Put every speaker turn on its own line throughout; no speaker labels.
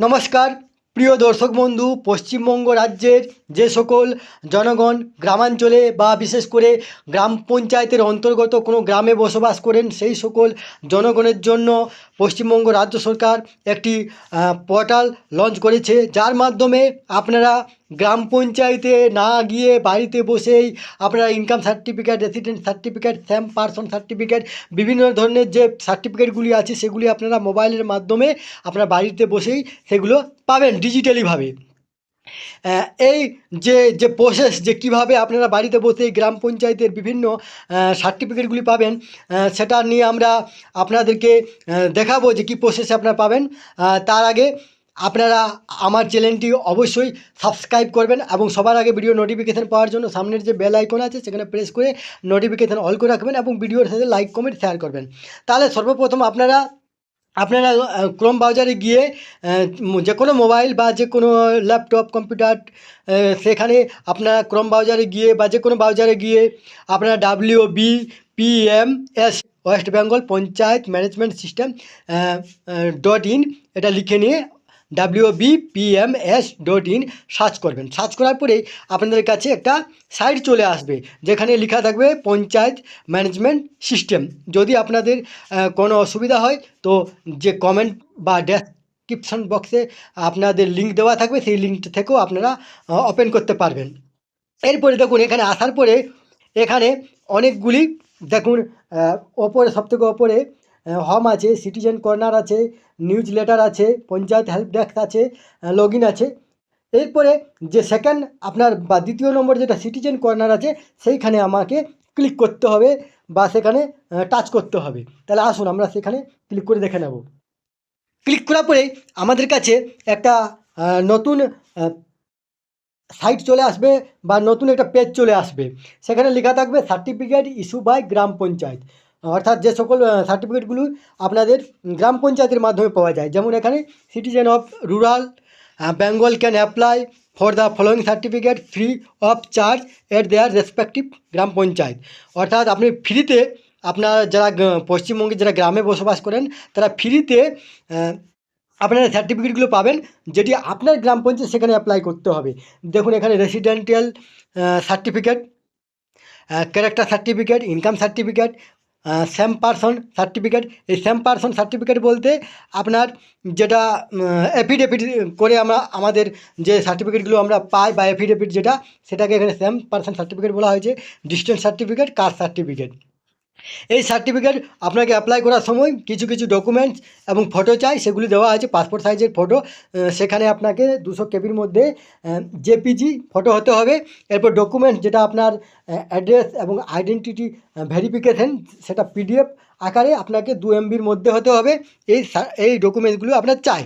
নমস্কার, প্রিয় দর্শক বন্ধু, পশ্চিমবঙ্গ রাজ্যের যে সকল জনগণ গ্রামাঞ্চলে বা বিশেষ করে গ্রাম পঞ্চায়েতের অন্তর্গত কোনো গ্রামে বসবাস করেন, সেই সকল জনগণের জন্য পশ্চিমবঙ্গ রাজ্য সরকার একটি পোর্টাল লঞ্চ করেছে। যার মাধ্যমে আপনারা গ্রাম পঞ্চায়েতে না গিয়ে বাড়িতে বসেই আপনারা income certificate resident certificate same person certificate বিভিন্ন ধরনের যে সার্টিফিকেটগুলি আছে সেগুলি আপনারা মোবাইলের মাধ্যমে আপনারা বাড়িতে বসেই সেগুলো পাবেন ডিজিটালিভাবে এই যে যে প্রসেস যে কীভাবে আপনারা বাড়িতে বসে গ্রাম পঞ্চায়েতের বিভিন্ন সার্টিফিকেটগুলি পাবেন সেটা নিয়ে আমরা আপনাদেরকে দেখাবো যে কী প্রসেসে আপনারা পাবেন। তার আগে আপনারা আমার চ্যানেলটি অবশ্যই সাবস্ক্রাইব করবেন এবং সবার আগে ভিডিও নোটিফিকেশান পাওয়ার জন্য সামনের যে বেল আইকন আছে, সেখানে প্রেস করে নোটিফিকেশান অল করে রাখবেন এবং ভিডিওর সাথে লাইক কমেন্ট শেয়ার করবেন। তাহলে সর্বপ্রথম আপনারা আপনারা ক্রোম ব্রাউজারে গিয়ে যে কোনো মোবাইল বা যে কোনো ল্যাপটপ কম্পিউটার সেখানে আপনারা ক্রোম ব্রাউজারে গিয়ে বা যে কোনো ব্রাউজারে গিয়ে আপনারা W B P M S West Bengal panchayat management system dot in এটা লিখে নিয়ে W B P M S dot in search করবেন। সার্চ করার পরেই আপনাদের কাছে একটা সাইট চলে আসবে, যেখানে লেখা থাকবে পঞ্চায়েত ম্যানেজমেন্ট সিস্টেম যদি আপনাদের কোনো অসুবিধা হয়, তো যে কমেন্ট বা ডেসক্রিপশন বক্সে আপনাদের লিঙ্ক দেওয়া থাকবে, সেই লিঙ্কটা থেকেও আপনারা ওপেন করতে পারবেন। এরপরে দেখুন, এখানে আসার পরে এখানে অনেকগুলি, দেখুন ওপরে, সবথেকে ওপরে হম আছে সিটিজেন কর্নার আছে নিউজ লেটার আছে, পঞ্চায়েত হেল্প ডেস্ক আছে লগ আছে। এরপরে যে সেকেন্ড আপনার বা দ্বিতীয় নম্বর যেটা সিটিজেন কর্নার আছে, সেইখানে আমাকে ক্লিক করতে হবে বা সেখানে টাচ করতে হবে। তাহলে আসুন আমরা সেখানে ক্লিক করে দেখে নেব। ক্লিক করার পরে আমাদের কাছে একটা নতুন সাইট চলে আসবে বা নতুন একটা পেজ চলে আসবে। সেখানে লেখা থাকবে certificate issue by gram panchayat. অর্থাৎ যে সকল সার্টিফিকেটগুলো আপনাদের গ্রাম পঞ্চায়েতের মাধ্যমে পাওয়া যায়। যেমন এখানে citizen of rural Bengal can apply for the following certificate free of charge at their respective gram panchayat. অর্থাৎ আপনি ফ্রিতে আপনার যারা পশ্চিমবঙ্গে যারা গ্রামে বসবাস করেন, তারা ফ্রিতে আপনারা সার্টিফিকেটগুলো পাবেন, যেটি আপনার গ্রাম পঞ্চায়েত সেখানে অ্যাপ্লাই করতে হবে। দেখুন এখানে residential certificate character certificate income certificate same person certificate এই স্যাম পারসন সার্টিফিকেট বলতে আপনার যেটা অ্যাফিডেভিট করে আমরা, আমাদের যে সার্টিফিকেটগুলো আমরা পাই বা অ্যাফিডেভিট যেটা, সেটাকে এখানে স্যাম পারসন সার্টিফিকেট বলা হয়েছে। ডিস্টেন্স সার্টিফিকেট কাস্ট সার্টিফিকেট এই সার্টিফিকেট আপনাকে অ্যাপ্লাই করার সময় কিছু কিছু ডকুমেন্টস এবং ফটো চাই সেগুলি দেওয়া আছে পাসপোর্ট সাইজের ফটো সেখানে আপনাকে দুশো কেবির মধ্যে জেপিজি ফটো হতে হবে এরপর ডকুমেন্টস যেটা আপনার অ্যাড্রেস এবং আইডেন্টিটি ভেরিফিকেশন সেটা পিডিএফ আকারে আপনাকে দু এমবির মধ্যে হতে হবে এই এই ডকুমেন্টসগুলো আপনার চাই।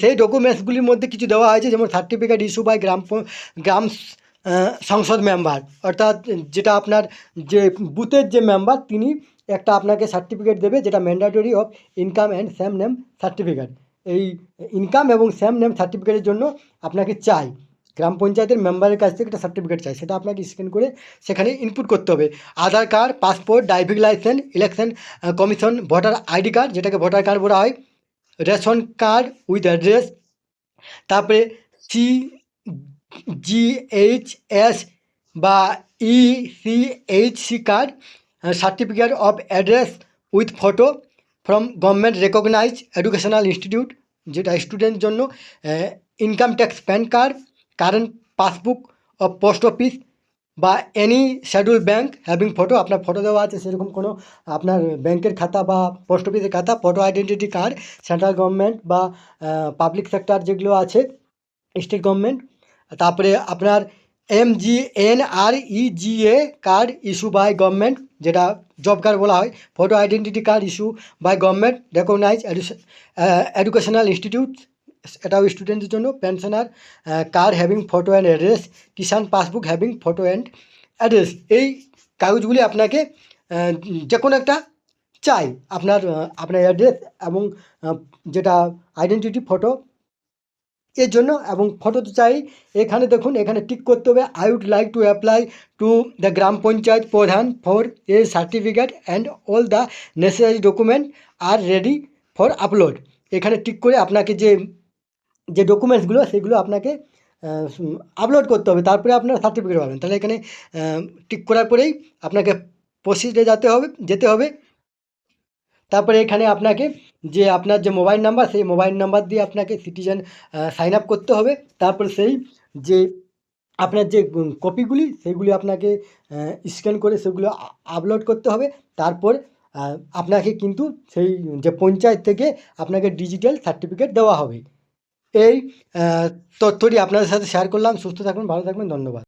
সেই ডকুমেন্টসগুলির মধ্যে কিছু দেওয়া হয়েছে যেমন সার্টিফিকেট ইস্যু বাই গ্রাম প- গ্রাম স- আহ, সংসদ মেম্বার, অর্থাৎ যেটা আপনার যে বুথের যে মেম্বার, তিনি একটা আপনাকে সার্টিফিকেট দেবে যেটা mandatory of income and same name certificate এই ইনকাম এবং স্যাম নেম সার্টিফিকেটের জন্য আপনাকে চাই, গ্রাম পঞ্চায়েতের মেম্বারের কাছ থেকে একটা সার্টিফিকেট চাই, সেটা আপনাকে স্ক্যান করে সেখানে ইনপুট করতে হবে। Aadhaar card passport driving licence election commission voter ID card যেটাকে ভোটার কার্ড বলা হয় রেশন কার্ড উইথ অ্যাড্রেস তারপরে সি জিএইচএস বা E C H C card certificate of address with photo from government recognise educational institute যেটা স্টুডেন্টের জন্য income tax PAN card current passbook of post office বা any schedule bank having photo আপনার photo দেওয়া আছে, সেরকম কোনো আপনার ব্যাংকের খাতা বা পোস্ট অফিসের খাতা photo identity card central government বা পাবলিক সেক্টর যেগুলো আছে স্টেট গভর্নমেন্ট তারপরে আপনার M G N R E G A card issue by government যেটা জব কার্ড বলা হয় photo identity card issue by government recognise educational institute এটাও স্টুডেন্টদের জন্য pensioner card having photo and address Kisan passbook having photo and address এই কাগজগুলি আপনাকে যে কোনো একটা চাই, আপনার আপনার অ্যাড্রেস এবং যেটা আইডেন্টিটি ফটো এর জন্য এবং ফটো তো চাই। এখানে দেখুন, এখানে টিক করতে হবে। I would like to apply to the gram panchayat pradhan for a certificate and all the necessary document are ready for upload এখানে টিক করে আপনাকে যে যে ডকুমেন্টসগুলো সেগুলো আপনাকে আপলোড করতে হবে। তারপরে আপনার সার্টিফিকেট পাবেন। তাহলে এখানে টিক করার পরেই আপনাকে প্রসিডে যেতে হবে যেতে হবে। তারপরে এখানে আপনাকে যে আপনার যে মোবাইল নাম্বার, সেই মোবাইল নাম্বার দিয়ে আপনাকে সিটিজেন সাইন আপ করতে হবে। তারপর সেই যে আপনার যে কপিগুলি সেগুলি আপনাকে স্ক্যান করে সেগুলো আপলোড করতে হবে। তারপর আপনাকে কিন্তু সেই যে পঞ্চায়েত থেকে আপনাকে ডিজিটাল সার্টিফিকেট দেওয়া হবে। এই তথ্যটি আপনাদের সাথে শেয়ার করলাম। সুস্থ থাকবেন ভালো থাকবেন ধন্যবাদ।